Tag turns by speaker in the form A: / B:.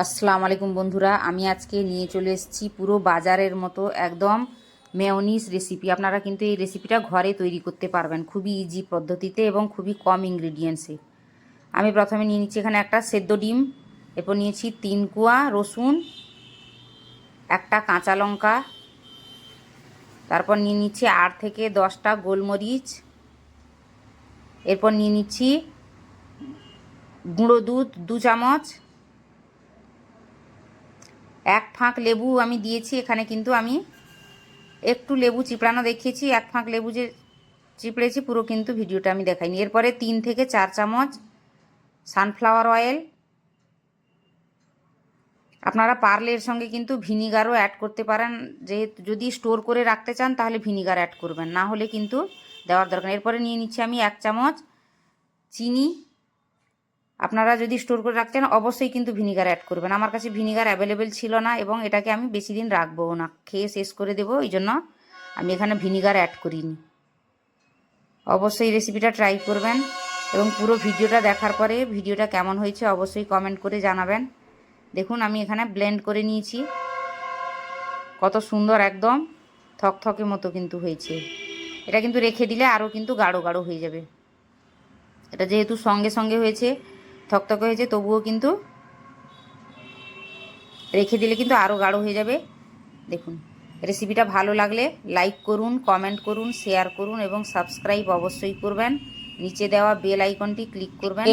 A: আসসালামু আলাইকুম বন্ধুরা, আমি আজকে নিয়ে চলে এসেছি পুরো বাজারের মতো একদম মেয়নিস রেসিপি আপনারা কিন্তু এই রেসিপিটা ঘরে তৈরি করতে পারবেন খুবই ইজি পদ্ধতিতে এবং খুবই কম ইনগ্রিডিয়েন্টসে আমি প্রথমে নিয়ে নিচ্ছি এখানে একটা সেদ্ধ ডিম, এরপর নিয়েছি তিন কুয়া রসুন, একটা কাঁচা লঙ্কা, তারপর নিয়ে নিচ্ছি আট থেকে দশটা গোলমরিচ, এরপর নিয়ে নিচ্ছি গুঁড়ো দুধ দু চামচ এক ফাঁক লেবু আমি দিয়েছি, এখানে কিন্তু আমি একটু লেবু চিপড়ানো দেখিয়েছি, এক ফাঁক লেবু যে চিপড়েছি পুরো কিন্তু ভিডিওটা আমি দেখাইনি। এরপরে তিন থেকে চার চামচ সানফ্লাওয়ার অয়েল আপনারা পার্লের সঙ্গে কিন্তু ভিনিগারও অ্যাড করতে পারেন, যেহেতু যদি স্টোর করে রাখতে চান তাহলে ভিনিগার অ্যাড করবেন, না হলে কিন্তু দেওয়ার দরকার এরপরে নিয়ে নিচ্ছি আমি এক চামচ চিনি। আপনারা যদি স্টোর করে রাখতে চান অবশ্যই কিন্তু ভিনিগার অ্যাড করবেন। আমার কাছে ভিনিগার অ্যাভেলেবেল ছিল না এবং এটাকে আমি বেশি দিন রাখব না, খেয়ে শেষ করে দেবো, এই জন্য আমি এখানে ভিনিগার অ্যাড করিনি। অবশ্যই রেসিপিটা ট্রাই করবেন এবং পুরো ভিডিওটা দেখার পরে ভিডিওটা কেমন হয়েছে অবশ্যই কমেন্ট করে জানাবেন। দেখুন, আমি এখানে ব্লেন্ড করে নিয়েছি। কত সুন্দর একদম থকথকে মতো কিন্তু হয়েছে। এটা কিন্তু রেখে দিলে আরও কিন্তু গাঢ় গাঢ় হয়ে যাবে। এটা যেহেতু সঙ্গে সঙ্গে হয়েছে থকথকে হয়েছে তবুও কিন্তু রেখে দিলে কিন্তু আরও গাঢ় হয়ে যাবে। দেখুন রেসিপিটা ভালো লাগলে লাইক করুন কমেন্ট করুন শেয়ার করুন এবং সাবস্ক্রাইব অবশ্যই করবেন। নিচে দেওয়া বেল আইকনটি ক্লিক করবেন।